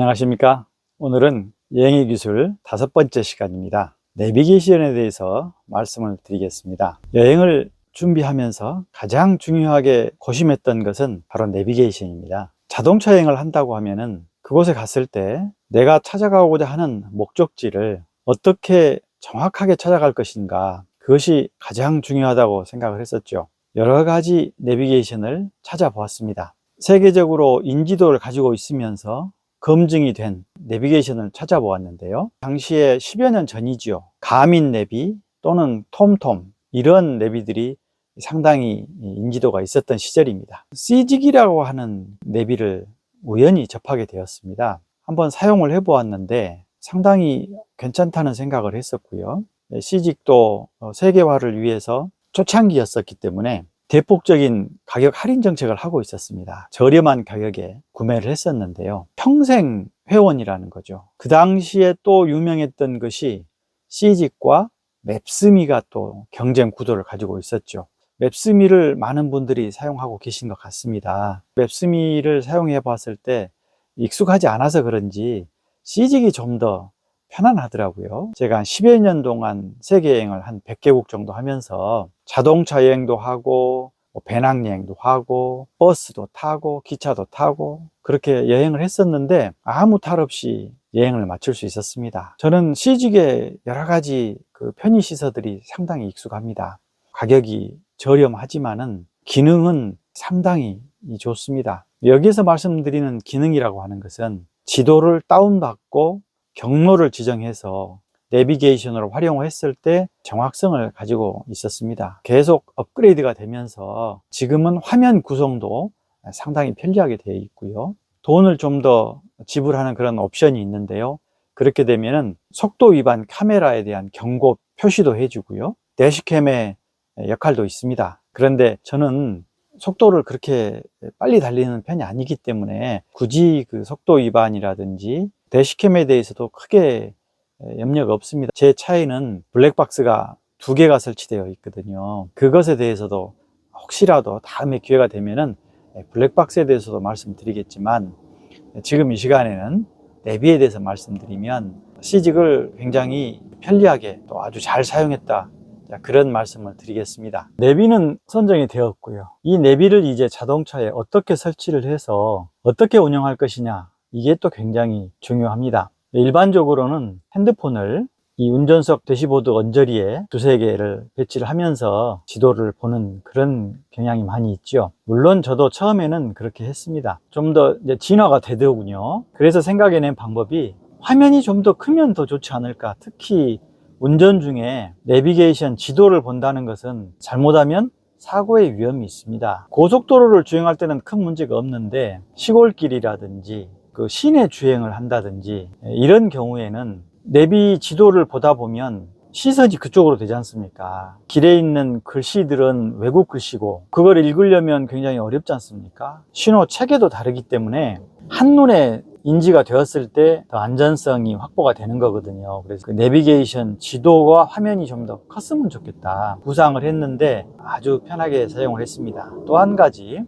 안녕하십니까. 오늘은 여행의 기술 다섯 번째 시간입니다. 내비게이션에 대해서 말씀을 드리겠습니다. 여행을 준비하면서 가장 중요하게 고심했던 것은 바로 내비게이션입니다. 자동차 여행을 한다고 하면은 그곳에 갔을 때 내가 찾아가고자 하는 목적지를 어떻게 정확하게 찾아갈 것인가 그것이 가장 중요하다고 생각을 했었죠. 여러 가지 내비게이션을 찾아보았습니다. 세계적으로 인지도를 가지고 있으면서 검증이 된 내비게이션을 찾아보았는데요. 당시에 10여 년 전이지요. 가민 내비 또는 톰톰 이런 내비들이 상당히 인지도가 있었던 시절입니다. 시직이라고 하는 내비를 우연히 접하게 되었습니다. 한번 사용을 해보았는데 상당히 괜찮다는 생각을 했었고요. 시직도 세계화를 위해서 초창기였었기 때문에 대폭적인 가격 할인 정책을 하고 있었습니다. 저렴한 가격에 구매를 했었는데요. 평생 회원이라는 거죠. 그 당시에 또 유명했던 것이 시직과 맵스미가 또 경쟁 구도를 가지고 있었죠. 맵스미를 많은 분들이 사용하고 계신 것 같습니다. 맵스미를 사용해 봤을 때 익숙하지 않아서 그런지 시직이 좀 더 편안하더라고요. 제가 한 10여 년 동안 세계 여행을 한 100개국 정도 하면서 자동차 여행도 하고 뭐 배낭 여행도 하고 버스도 타고 기차도 타고 그렇게 여행을 했었는데 아무 탈 없이 여행을 마칠 수 있었습니다. 저는 시직의 여러 가지 그 편의 시설들이 상당히 익숙합니다. 가격이 저렴하지만은 기능은 상당히 좋습니다. 여기서 말씀드리는 기능이라고 하는 것은 지도를 다운받고 경로를 지정해서 내비게이션으로 활용을 했을 때 정확성을 가지고 있었습니다. 계속 업그레이드가 되면서 지금은 화면 구성도 상당히 편리하게 되어 있고요. 돈을 좀 더 지불하는 그런 옵션이 있는데요. 그렇게 되면은 속도 위반 카메라에 대한 경고 표시도 해주고요. 대시캠의 역할도 있습니다. 그런데 저는 속도를 그렇게 빨리 달리는 편이 아니기 때문에 굳이 그 속도 위반이라든지 대시캠에 대해서도 크게 염려가 없습니다. 제 차에는 블랙박스가 두 개가 설치되어 있거든요. 그것에 대해서도 혹시라도 다음에 기회가 되면은 블랙박스에 대해서도 말씀드리겠지만 지금 이 시간에는 내비에 대해서 말씀드리면 시직을 굉장히 편리하게 또 아주 잘 사용했다. 그런 말씀을 드리겠습니다. 내비는 선정이 되었고요. 이 내비를 이제 자동차에 어떻게 설치를 해서 어떻게 운영할 것이냐 이게 또 굉장히 중요합니다. 일반적으로는 핸드폰을 이 운전석 대시보드 언저리에 두세 개를 배치를 하면서 지도를 보는 그런 경향이 많이 있죠. 물론 저도 처음에는 그렇게 했습니다. 좀 더 진화가 되더군요. 그래서 생각해낸 방법이 화면이 좀 더 크면 더 좋지 않을까. 특히 운전 중에 내비게이션 지도를 본다는 것은 잘못하면 사고의 위험이 있습니다. 고속도로를 주행할 때는 큰 문제가 없는데 시골길이라든지 그 시내 주행을 한다든지 이런 경우에는 내비 지도를 보다 보면 시선이 그쪽으로 되지 않습니까? 길에 있는 글씨들은 외국 글씨고 그걸 읽으려면 굉장히 어렵지 않습니까? 신호 체계도 다르기 때문에 한눈에 인지가 되었을 때 더 안전성이 확보가 되는 거거든요. 그래서 그 내비게이션 지도와 화면이 좀 더 컸으면 좋겠다. 구상을 했는데 아주 편하게 사용을 했습니다. 또 한 가지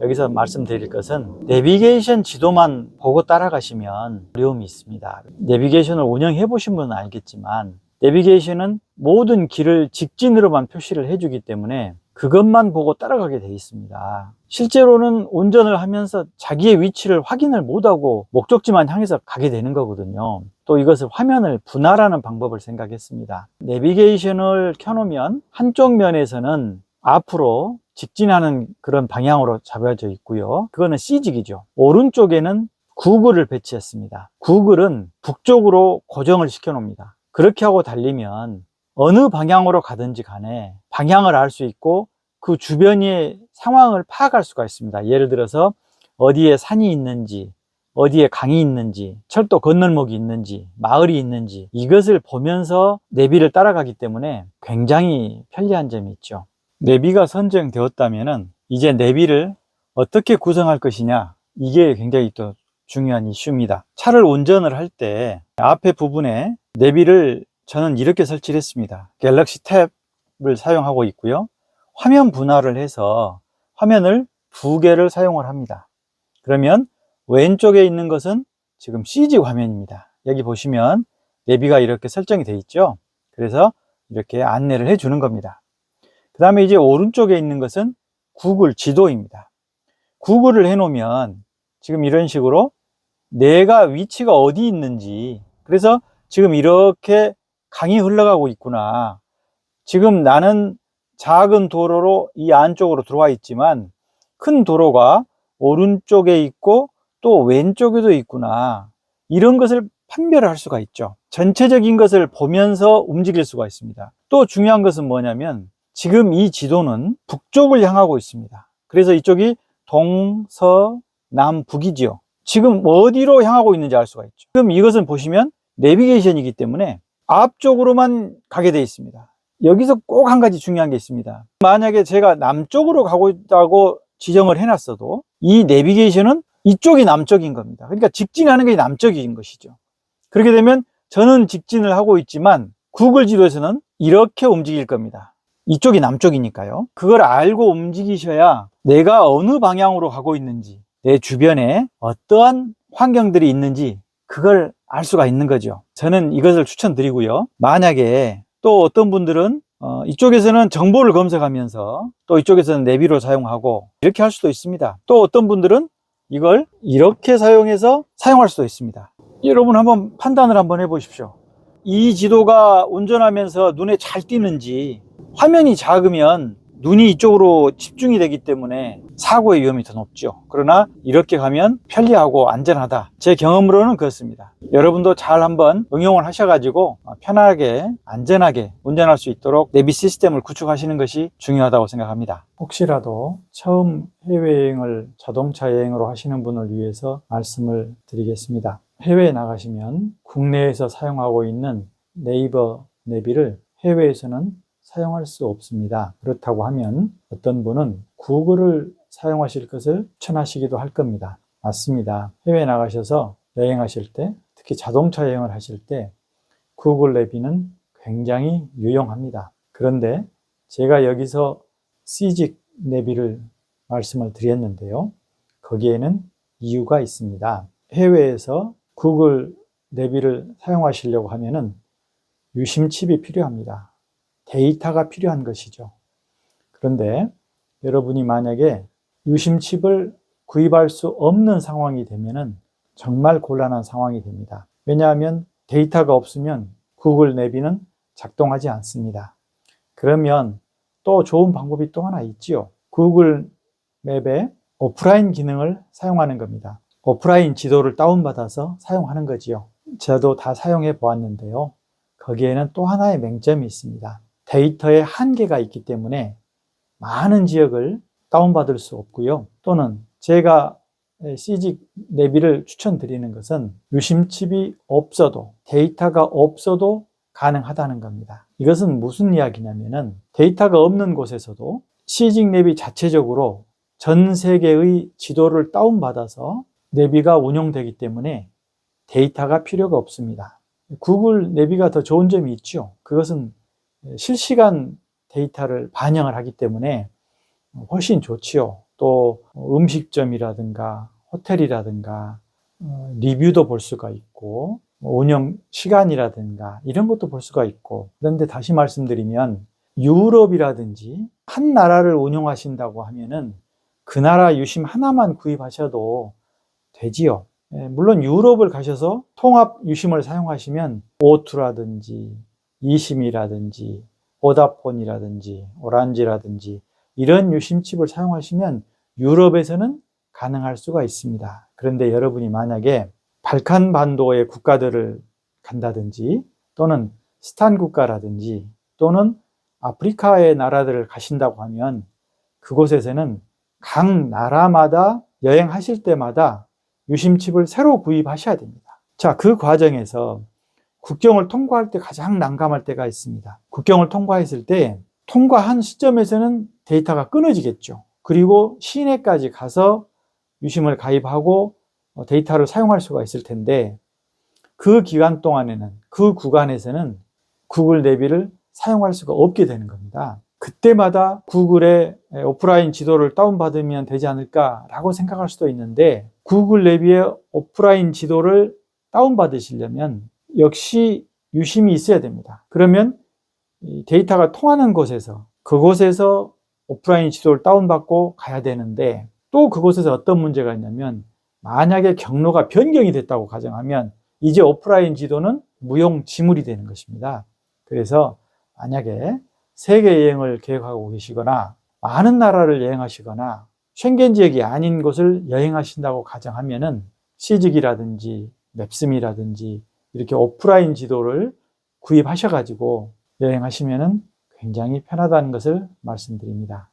여기서 말씀드릴 것은 내비게이션 지도만 보고 따라가시면 어려움이 있습니다. 내비게이션을 운영해 보신 분은 알겠지만 내비게이션은 모든 길을 직진으로만 표시를 해주기 때문에 그것만 보고 따라가게 돼 있습니다. 실제로는 운전을 하면서 자기의 위치를 확인을 못하고 목적지만 향해서 가게 되는 거거든요. 또 이것을 화면을 분할하는 방법을 생각했습니다. 내비게이션을 켜놓으면 한쪽 면에서는 앞으로 직진하는 그런 방향으로 잡아져 있고요. 그거는 C직이죠. 오른쪽에는 구글을 배치했습니다. 구글은 북쪽으로 고정을 시켜 놓습니다. 그렇게 하고 달리면 어느 방향으로 가든지 간에 방향을 알 수 있고 그 주변의 상황을 파악할 수가 있습니다. 예를 들어서 어디에 산이 있는지, 어디에 강이 있는지, 철도 건널목이 있는지, 마을이 있는지 이것을 보면서 내비를 따라가기 때문에 굉장히 편리한 점이 있죠. 내비가 선정되었다면 이제 내비를 어떻게 구성할 것이냐 이게 굉장히 또 중요한 이슈입니다. 차를 운전을 할 때 앞에 부분에 내비를 저는 이렇게 설치를 했습니다. 갤럭시 탭을 사용하고 있고요. 화면 분할을 해서 화면을 두 개를 사용을 합니다. 그러면 왼쪽에 있는 것은 지금 CG 화면입니다. 여기 보시면 내비가 이렇게 설정이 되어 있죠. 그래서 이렇게 안내를 해 주는 겁니다. 그 다음에 이제 오른쪽에 있는 것은 구글 지도입니다. 구글을 해 놓으면 지금 이런 식으로 내가 위치가 어디 있는지 그래서 지금 이렇게 강이 흘러가고 있구나. 지금 나는 작은 도로로 이 안쪽으로 들어와 있지만 큰 도로가 오른쪽에 있고 또 왼쪽에도 있구나. 이런 것을 판별을 할 수가 있죠. 전체적인 것을 보면서 움직일 수가 있습니다. 또 중요한 것은 뭐냐면 지금 이 지도는 북쪽을 향하고 있습니다. 그래서 이쪽이 동서남북이지요. 지금 어디로 향하고 있는지 알 수가 있죠. 지금 이것은 보시면 내비게이션이기 때문에 앞쪽으로만 가게 되어 있습니다. 여기서 꼭 한 가지 중요한 게 있습니다. 만약에 제가 남쪽으로 가고 있다고 지정을 해놨어도 이 내비게이션은 이쪽이 남쪽인 겁니다. 그러니까 직진하는 게 남쪽인 것이죠. 그렇게 되면 저는 직진을 하고 있지만 구글 지도에서는 이렇게 움직일 겁니다. 이쪽이 남쪽이니까요. 그걸 알고 움직이셔야 내가 어느 방향으로 가고 있는지, 내 주변에 어떠한 환경들이 있는지 그걸 알 수가 있는 거죠. 저는 이것을 추천드리고요. 만약에 또 어떤 분들은 어, 이쪽에서는 정보를 검색하면서 또 이쪽에서는 내비로 사용하고 이렇게 할 수도 있습니다. 또 어떤 분들은 이걸 이렇게 사용해서 사용할 수도 있습니다. 여러분 한번 판단을 한번 해보십시오. 이 지도가 운전하면서 눈에 잘 띄는지 화면이 작으면 눈이 이쪽으로 집중이 되기 때문에 사고의 위험이 더 높죠. 그러나 이렇게 가면 편리하고 안전하다. 제 경험으로는 그렇습니다. 여러분도 잘 한번 응용을 하셔가지고 편하게 안전하게 운전할 수 있도록 내비 시스템을 구축하시는 것이 중요하다고 생각합니다. 혹시라도 처음 해외여행을 자동차 여행으로 하시는 분을 위해서 말씀을 드리겠습니다. 해외에 나가시면 국내에서 사용하고 있는 네이버 내비를 해외에서는 사용할 수 없습니다. 그렇다고 하면 어떤 분은 구글을 사용하실 것을 추천하시기도 할 겁니다. 맞습니다. 해외에 나가셔서 여행하실 때, 특히 자동차 여행을 하실 때 구글 내비는 굉장히 유용합니다. 그런데 제가 여기서 시직 내비를 말씀을 드렸는데요. 거기에는 이유가 있습니다. 해외에서 구글 내비를 사용하시려고 하면은 유심칩이 필요합니다. 데이터가 필요한 것이죠. 그런데 여러분이 만약에 유심칩을 구입할 수 없는 상황이 되면은 정말 곤란한 상황이 됩니다. 왜냐하면 데이터가 없으면 구글 내비는 작동하지 않습니다. 그러면 또 좋은 방법이 또 하나 있지요. 구글 맵의 오프라인 기능을 사용하는 겁니다. 오프라인 지도를 다운받아서 사용하는 거지요. 저도 다 사용해 보았는데요. 거기에는 또 하나의 맹점이 있습니다. 데이터의 한계가 있기 때문에 많은 지역을 다운받을 수 없고요. 또는 제가 CG 내비를 추천드리는 것은 유심칩이 없어도 데이터가 없어도 가능하다는 겁니다. 이것은 무슨 이야기냐면은 데이터가 없는 곳에서도 CG 내비 자체적으로 전 세계의 지도를 다운받아서 내비가 운영되기 때문에 데이터가 필요가 없습니다. 구글 내비가 더 좋은 점이 있죠. 그것은 실시간 데이터를 반영을 하기 때문에 훨씬 좋지요. 또 음식점이라든가 호텔이라든가 어, 리뷰도 볼 수가 있고 운영 시간이라든가 이런 것도 볼 수가 있고 그런데 다시 말씀드리면 유럽이라든지 한 나라를 운영하신다고 하면은 그 나라 유심 하나만 구입하셔도 되지요. 예, 물론 유럽을 가셔서 통합 유심을 사용하시면 오투라든지 이심이라든지 오다폰이라든지 오란지라든지 이런 유심칩을 사용하시면 유럽에서는 가능할 수가 있습니다. 그런데 여러분이 만약에 발칸 반도의 국가들을 간다든지 또는 스탄 국가라든지 또는 아프리카의 나라들을 가신다고 하면 그곳에서는 각 나라마다 여행하실 때마다 유심칩을 새로 구입하셔야 됩니다. 자, 그 과정에서 국경을 통과할 때 가장 난감할 때가 있습니다. 국경을 통과했을 때 통과한 시점에서는 데이터가 끊어지겠죠. 그리고 시내까지 가서 유심을 가입하고 어, 데이터를 사용할 수가 있을 텐데 그 기간 동안에는 그 구간에서는 구글 내비를 사용할 수가 없게 되는 겁니다. 그때마다 구글의 오프라인 지도를 다운받으면 되지 않을까라고 생각할 수도 있는데 구글 내비의 오프라인 지도를 다운받으시려면 역시 유심히 있어야 됩니다. 그러면 이 데이터가 통하는 곳에서 그곳에서 오프라인 지도를 다운받고 가야 되는데 또 그곳에서 어떤 문제가 있냐면 만약에 경로가 변경이 됐다고 가정하면 이제 오프라인 지도는 무용 지물이 되는 것입니다. 그래서 만약에 세계 여행을 계획하고 계시거나 많은 나라를 여행하시거나 쉥겐 지역이 아닌 곳을 여행하신다고 가정하면은 시직이라든지 맵스미라든지 이렇게 오프라인 지도를 구입하셔가지고 여행하시면은 굉장히 편하다는 것을 말씀드립니다.